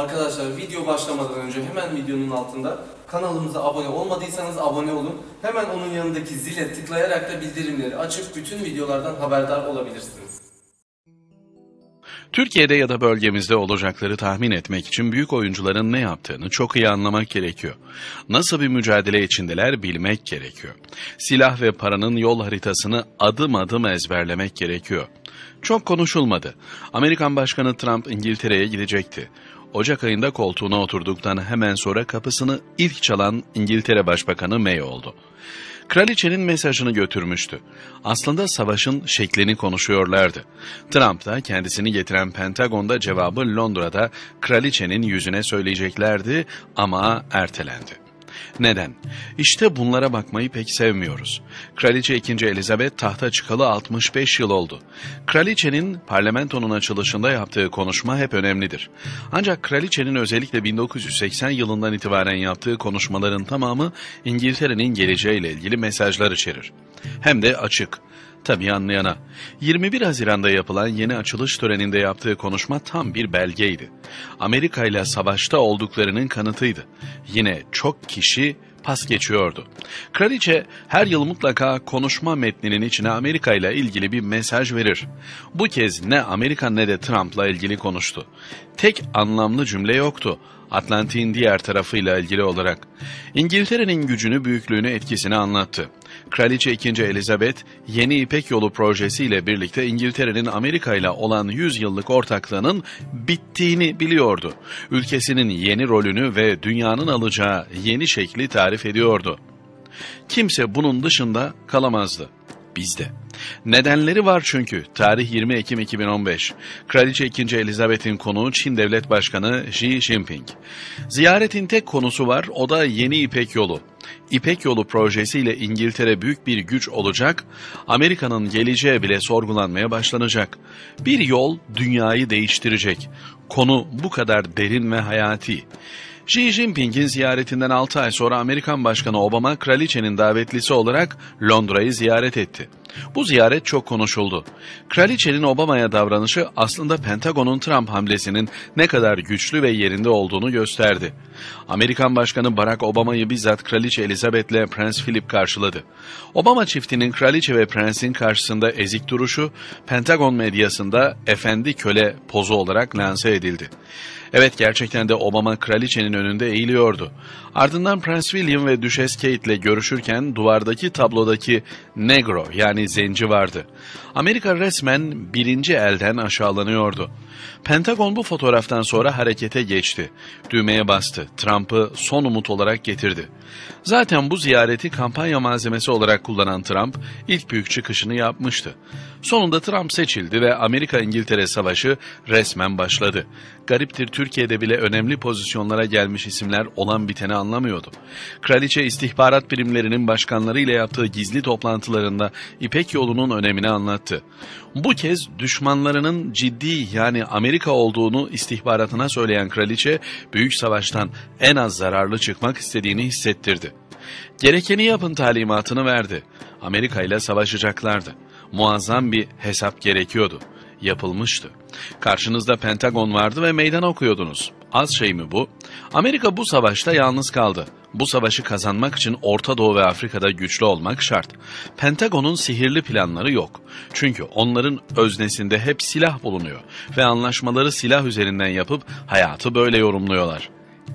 Arkadaşlar video başlamadan önce hemen videonun altında kanalımıza abone olmadıysanız abone olun. Hemen onun yanındaki zile tıklayarak da bildirimleri açıp bütün videolardan haberdar olabilirsiniz. Türkiye'de ya da bölgemizde olacakları tahmin etmek için büyük oyuncuların ne yaptığını çok iyi anlamak gerekiyor. Nasıl bir mücadele içindeler bilmek gerekiyor. Silah ve paranın yol haritasını adım adım ezberlemek gerekiyor. Çok konuşulmadı. Amerikan Başkanı Trump İngiltere'ye gidecekti. Ocak ayında koltuğuna oturduktan hemen sonra kapısını ilk çalan İngiltere Başbakanı May oldu. Kraliçenin mesajını götürmüştü. Aslında savaşın şeklini konuşuyorlardı. Trump da kendisini getiren Pentagon'da cevabı Londra'da kraliçenin yüzüne söyleyeceklerdi ama ertelendi. Neden? İşte bunlara bakmayı pek sevmiyoruz. Kraliçe 2. Elizabeth tahta çıkalı 65 yıl oldu. Kraliçenin parlamentonun açılışında yaptığı konuşma hep önemlidir. Ancak kraliçenin özellikle 1980 yılından itibaren yaptığı konuşmaların tamamı İngiltere'nin geleceğiyle ilgili mesajlar içerir. Hem de açık. Tabii anlayana. 21 Haziran'da yapılan yeni açılış töreninde yaptığı konuşma tam bir belgeydi. Amerika ile savaşta olduklarının kanıtıydı. Yine çok kişi pas geçiyordu. Kraliçe her yıl mutlaka konuşma metninin içine Amerika ile ilgili bir mesaj verir. Bu kez ne Amerika ne de Trump'la ilgili konuştu. Tek anlamlı cümle yoktu. Atlantik'in diğer tarafıyla ilgili olarak. İngiltere'nin gücünü, büyüklüğünü, etkisini anlattı. Kraliçe 2. Elizabeth, Yeni İpek Yolu projesiyle birlikte İngiltere'nin Amerika ile olan 100 yıllık ortaklığının bittiğini biliyordu. Ülkesinin yeni rolünü ve dünyanın alacağı yeni şekli tarif ediyordu. Kimse bunun dışında kalamazdı. Bizde. Nedenleri var çünkü. Tarih 20 Ekim 2015. Kraliçe 2. Elizabeth'in konuğu Çin Devlet Başkanı Xi Jinping. Ziyaretin tek konusu var, o da yeni İpek Yolu. İpek Yolu projesiyle İngiltere büyük bir güç olacak, Amerika'nın geleceği bile sorgulanmaya başlanacak. Bir yol dünyayı değiştirecek. Konu bu kadar derin ve hayati. Xi Jinping'in ziyaretinden 6 ay sonra Amerikan Başkanı Obama kraliçenin davetlisi olarak Londra'yı ziyaret etti. Bu ziyaret çok konuşuldu. Kraliçenin Obama'ya davranışı aslında Pentagon'un Trump hamlesinin ne kadar güçlü ve yerinde olduğunu gösterdi. Amerikan Başkanı Barack Obama'yı bizzat Kraliçe Elizabeth ile Prens Philip karşıladı. Obama çiftinin kraliçe ve prensin karşısında ezik duruşu Pentagon medyasında efendi köle pozu olarak lanse edildi. Evet gerçekten de Obama kraliçenin önünde eğiliyordu. Ardından Prens William ve Düşes Kate ile görüşürken duvardaki tablodaki Negro yani zenci vardı. Amerika resmen birinci elden aşağılanıyordu. Pentagon bu fotoğraftan sonra harekete geçti. Düğmeye bastı. Trump'ı son umut olarak getirdi. Zaten bu ziyareti kampanya malzemesi olarak kullanan Trump ilk büyük çıkışını yapmıştı. Sonunda Trump seçildi ve Amerika-İngiltere savaşı resmen başladı. Gariptir Türkiye'de bile önemli pozisyonlara gelmiş isimler olan biteni anlamıyordu. Kraliçe istihbarat birimlerinin başkanlarıyla yaptığı gizli toplantılarında İpek yolunun önemini anlattı. Bu kez düşmanlarının ciddi yani Amerika olduğunu istihbaratına söyleyen kraliçe büyük savaştan en az zararlı çıkmak istediğini hissettirdi. Gerekeni yapın talimatını verdi. Amerika ile savaşacaklardı. Muazzam bir hesap gerekiyordu. Yapılmıştı. Karşınızda Pentagon vardı ve meydan okuyordunuz. Az şey mi bu? Amerika bu savaşta yalnız kaldı. Bu savaşı kazanmak için Orta Doğu ve Afrika'da güçlü olmak şart. Pentagon'un sihirli planları yok. Çünkü onların öznesinde hep silah bulunuyor ve anlaşmaları silah üzerinden yapıp hayatı böyle yorumluyorlar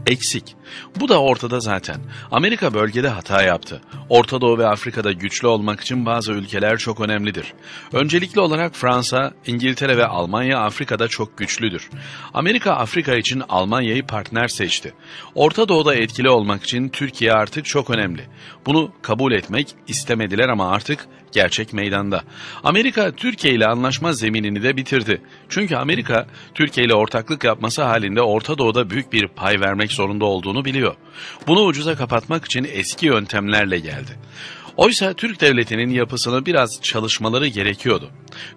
eksik. Bu da ortada zaten. Amerika bölgede hata yaptı. Orta Doğu ve Afrika'da güçlü olmak için bazı ülkeler çok önemlidir. Öncelikli olarak Fransa, İngiltere ve Almanya Afrika'da çok güçlüdür. Amerika Afrika için Almanya'yı partner seçti. Orta Doğu'da etkili olmak için Türkiye artık çok önemli. Bunu kabul etmek istemediler ama artık gerçek meydanda. Amerika Türkiye ile anlaşma zeminini de bitirdi. Çünkü Amerika Türkiye ile ortaklık yapması halinde Orta Doğu'da büyük bir pay vermek zorunda olduğunu biliyor. Bunu ucuza kapatmak için eski yöntemlerle geldi. Oysa Türk devletinin yapısını biraz çalışmaları gerekiyordu.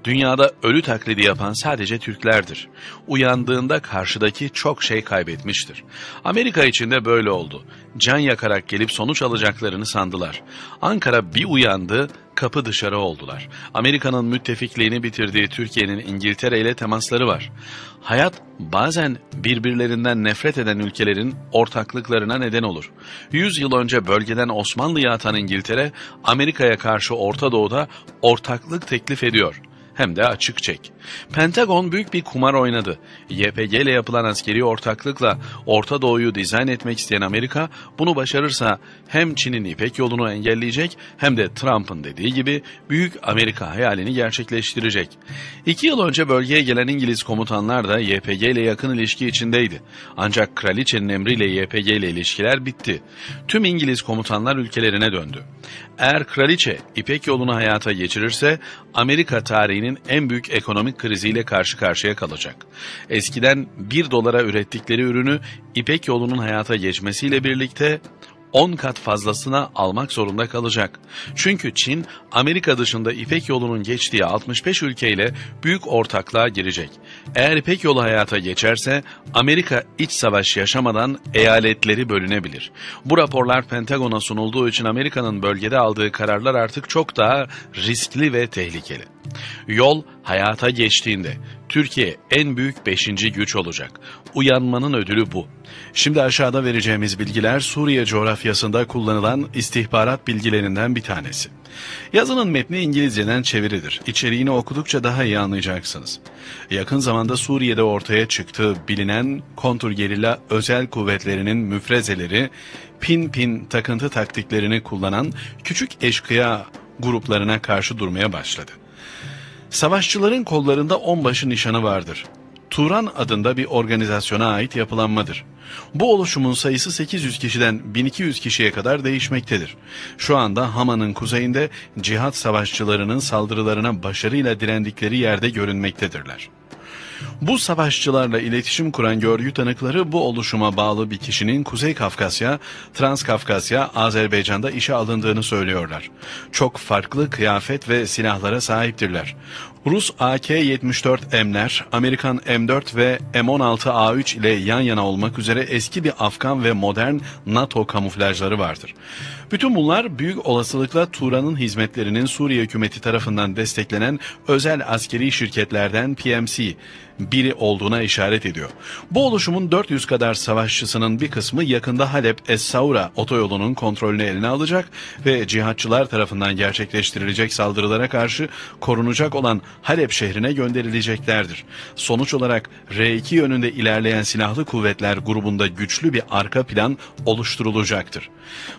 Dünyada ölü taklidi yapan sadece Türklerdir. Uyandığında karşıdaki çok şey kaybetmiştir. Amerika için de böyle oldu. Can yakarak gelip sonuç alacaklarını sandılar. Ankara bir uyandı, kapı dışarı oldular. Amerika'nın müttefikliğini bitirdiği Türkiye'nin İngiltere ile temasları var. Hayat bazen birbirlerinden nefret eden ülkelerin ortaklıklarına neden olur. Yüz yıl önce bölgeden Osmanlı'ya atan İngiltere, Amerika'ya karşı Orta Doğu'da ortaklık teklif ediyor hem de açık çek. Pentagon büyük bir kumar oynadı. YPG ile yapılan askeri ortaklıkla Orta Doğu'yu dizayn etmek isteyen Amerika bunu başarırsa hem Çin'in İpek yolunu engelleyecek hem de Trump'ın dediği gibi büyük Amerika hayalini gerçekleştirecek. İki yıl önce bölgeye gelen İngiliz komutanlar da YPG ile yakın ilişki içindeydi. Ancak kraliçenin emriyle YPG ile ilişkiler bitti. Tüm İngiliz komutanlar ülkelerine döndü. Eğer kraliçe İpek yolunu hayata geçirirse Amerika tarihinin en büyük ekonomik kriziyle karşı karşıya kalacak. Eskiden 1 dolara ürettikleri ürünü İpek yolunun hayata geçmesiyle birlikte 10 kat fazlasına almak zorunda kalacak. Çünkü Çin, Amerika dışında İpek yolunun geçtiği 65 ülkeyle büyük ortaklığa girecek. Eğer İpek yolu hayata geçerse Amerika iç savaş yaşamadan eyaletleri bölünebilir. Bu raporlar Pentagon'a sunulduğu için Amerika'nın bölgede aldığı kararlar artık çok daha riskli ve tehlikeli. Yol hayata geçtiğinde Türkiye en büyük beşinci güç olacak. Uyanmanın ödülü bu. Şimdi aşağıda vereceğimiz bilgiler Suriye coğrafyasında kullanılan istihbarat bilgilerinden bir tanesi. Yazının metni İngilizceden çeviridir. İçeriğini okudukça daha iyi anlayacaksınız. Yakın zamanda Suriye'de ortaya çıktığı bilinen kontrgerilla özel kuvvetlerinin müfrezeleri pin pin takıntı taktiklerini kullanan küçük eşkıya gruplarına karşı durmaya başladı. Savaşçıların kollarında onbaşı nişanı vardır. Turan adında bir organizasyona ait yapılanmadır. Bu oluşumun sayısı 800 kişiden 1200 kişiye kadar değişmektedir. Şu anda Hama'nın kuzeyinde cihat savaşçılarının saldırılarına başarıyla direndikleri yerde görünmektedirler. Bu savaşçılarla iletişim kuran görgü tanıkları bu oluşuma bağlı bir kişinin Kuzey Kafkasya, Transkafkasya, Azerbaycan'da işe alındığını söylüyorlar. Çok farklı kıyafet ve silahlara sahiptirler. Rus AK-74M'ler, Amerikan M4 ve M16A3 ile yan yana olmak üzere eski bir Afgan ve modern NATO kamuflajları vardır. Bütün bunlar büyük olasılıkla Turan'ın hizmetlerinin Suriye hükümeti tarafından desteklenen özel askeri şirketlerden PMC biri olduğuna işaret ediyor. Bu oluşumun 400 kadar savaşçısının bir kısmı yakında Halep Es-Saura otoyolunun kontrolünü eline alacak ve cihatçılar tarafından gerçekleştirilecek saldırılara karşı korunacak olan Halep şehrine gönderileceklerdir. Sonuç olarak R2 yönünde ilerleyen silahlı kuvvetler grubunda güçlü bir arka plan oluşturulacaktır.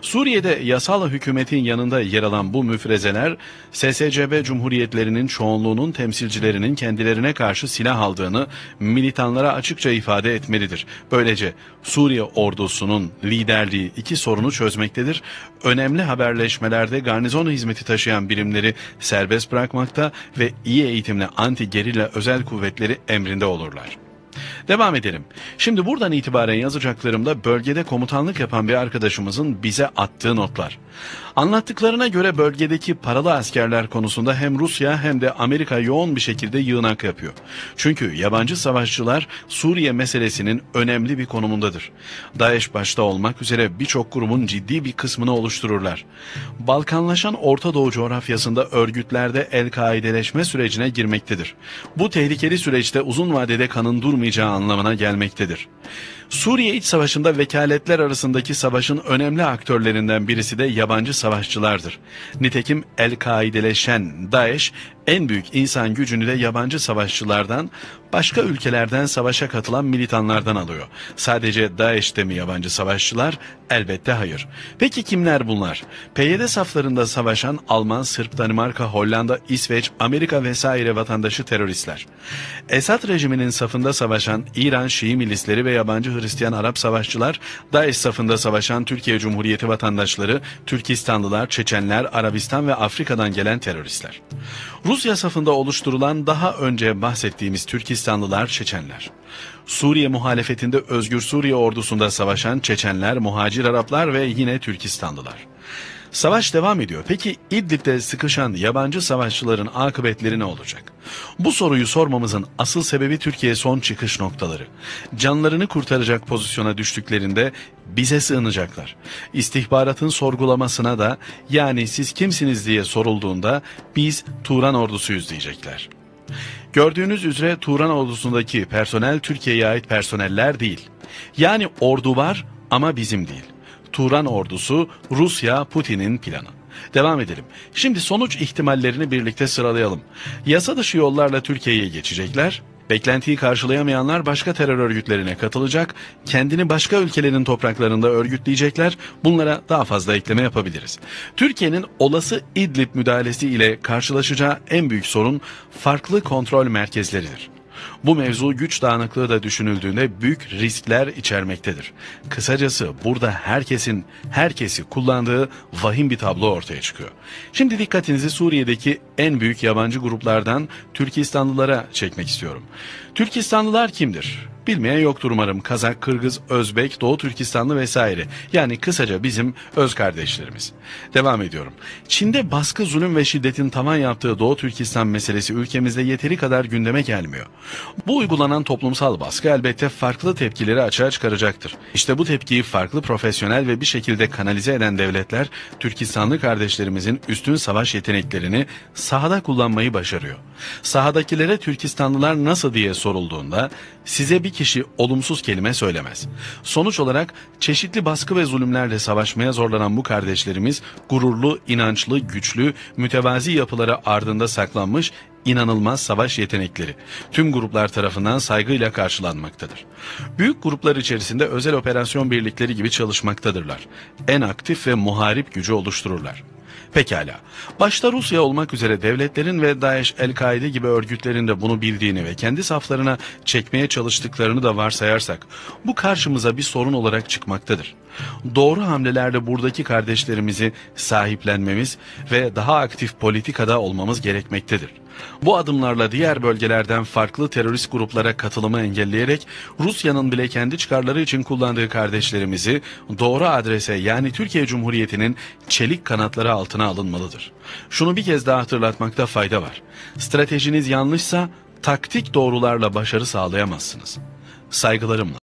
Suriye'de yasal hükümetin yanında yer alan bu müfrezeler SSCB cumhuriyetlerinin çoğunluğunun temsilcilerinin kendilerine karşı silah aldığını militanlara açıkça ifade etmelidir. Böylece Suriye ordusunun liderliği iki sorunu çözmektedir. Önemli haberleşmelerde garnizon hizmeti taşıyan birimleri serbest bırakmakta ve iyi eğitimli anti gerilla özel kuvvetleri emrinde olurlar. Devam edelim. Şimdi buradan itibaren yazacaklarımda bölgede komutanlık yapan bir arkadaşımızın bize attığı notlar. Anlattıklarına göre bölgedeki paralı askerler konusunda hem Rusya hem de Amerika yoğun bir şekilde yığınak yapıyor. Çünkü yabancı savaşçılar Suriye meselesinin önemli bir konumundadır. DAEŞ başta olmak üzere birçok grubun ciddi bir kısmını oluştururlar. Balkanlaşan Orta Doğu coğrafyasında örgütlerde El-Kaideleşme sürecine girmektedir. Bu tehlikeli süreçte uzun vadede kanın durmayacağı anlamına gelmektedir. Suriye iç savaşında vekaletler arasındaki savaşın önemli aktörlerinden birisi de yabancı savaşçılardır. Nitekim El-Kaideleşen DAEŞ en büyük insan gücünü de yabancı savaşçılardan, başka ülkelerden savaşa katılan militanlardan alıyor. Sadece DAEŞ'te mi yabancı savaşçılar? Elbette hayır. Peki kimler bunlar? PYD saflarında savaşan Alman, Sırp, Danimarka, Hollanda, İsveç, Amerika vesaire vatandaşı teröristler. Esad rejiminin safında savaşan İran, Şii milisleri ve yabancı Hristiyan Arap savaşçılar, DAEŞ safında savaşan Türkiye Cumhuriyeti vatandaşları, Türkistanlılar, Çeçenler, Arabistan ve Afrika'dan gelen teröristler. Rusya safında oluşturulan daha önce bahsettiğimiz Türkistanlılar, Çeçenler. Suriye muhalefetinde Özgür Suriye ordusunda savaşan Çeçenler, muhacir Araplar ve yine Türkistanlılar. Savaş devam ediyor. Peki İdlib'de sıkışan yabancı savaşçıların akıbetleri ne olacak? Bu soruyu sormamızın asıl sebebi Türkiye son çıkış noktaları. Canlarını kurtaracak pozisyona düştüklerinde bize sığınacaklar. İstihbaratın sorgulamasına da yani siz kimsiniz diye sorulduğunda biz Turan ordusuyuz diyecekler. Gördüğünüz üzere Turan ordusundaki personel Türkiye'ye ait personeller değil. Yani ordu var ama bizim değil. Turan ordusu Rusya Putin'in planı. Devam edelim. Şimdi sonuç ihtimallerini birlikte sıralayalım. Yasa dışı yollarla Türkiye'ye geçecekler. Beklentiyi karşılayamayanlar başka terör örgütlerine katılacak, kendini başka ülkelerin topraklarında örgütleyecekler. Bunlara daha fazla ekleme yapabiliriz. Türkiye'nin olası İdlib müdahalesi ile karşılaşacağı en büyük sorun farklı kontrol merkezleridir. Bu mevzu güç dağınıklığı da düşünüldüğünde büyük riskler içermektedir. Kısacası burada herkesin herkesi kullandığı vahim bir tablo ortaya çıkıyor. Şimdi dikkatinizi Suriye'deki en büyük yabancı gruplardan Türkistanlılara çekmek istiyorum. Türkistanlılar kimdir? Bilmeyen yoktur umarım. Kazak, Kırgız, Özbek, Doğu Türkistanlı vesaire. Yani kısaca bizim öz kardeşlerimiz. Devam ediyorum. Çin'de baskı, zulüm ve şiddetin tavan yaptığı Doğu Türkistan meselesi ülkemizde yeteri kadar gündeme gelmiyor. Bu uygulanan toplumsal baskı elbette farklı tepkileri açığa çıkaracaktır. İşte bu tepkiyi farklı profesyonel ve bir şekilde kanalize eden devletler Türkistanlı kardeşlerimizin üstün savaş yeteneklerini sahada kullanmayı başarıyor. Sahadakilere Türkistanlılar nasıl diye sorulduğunda size bir kişi olumsuz kelime söylemez. Sonuç olarak çeşitli baskı ve zulümlerle savaşmaya zorlanan bu kardeşlerimiz gururlu, inançlı, güçlü, mütevazi yapıları ardında saklanmış inanılmaz savaş yetenekleri tüm gruplar tarafından saygıyla karşılanmaktadır. Büyük gruplar içerisinde özel operasyon birlikleri gibi çalışmaktadırlar. En aktif ve muharip gücü oluştururlar. Pekala. Başta Rusya olmak üzere devletlerin ve Daesh, El-Kaide gibi örgütlerin de bunu bildiğini ve kendi saflarına çekmeye çalıştıklarını da varsayarsak bu karşımıza bir sorun olarak çıkmaktadır. Doğru hamlelerle buradaki kardeşlerimizi sahiplenmemiz ve daha aktif politikada olmamız gerekmektedir. Bu adımlarla diğer bölgelerden farklı terörist gruplara katılımı engelleyerek Rusya'nın bile kendi çıkarları için kullandığı kardeşlerimizi doğru adrese yani Türkiye Cumhuriyeti'nin çelik kanatları altına alınmalıdır. Şunu bir kez daha hatırlatmakta fayda var. Stratejiniz yanlışsa taktik doğrularla başarı sağlayamazsınız. Saygılarımla.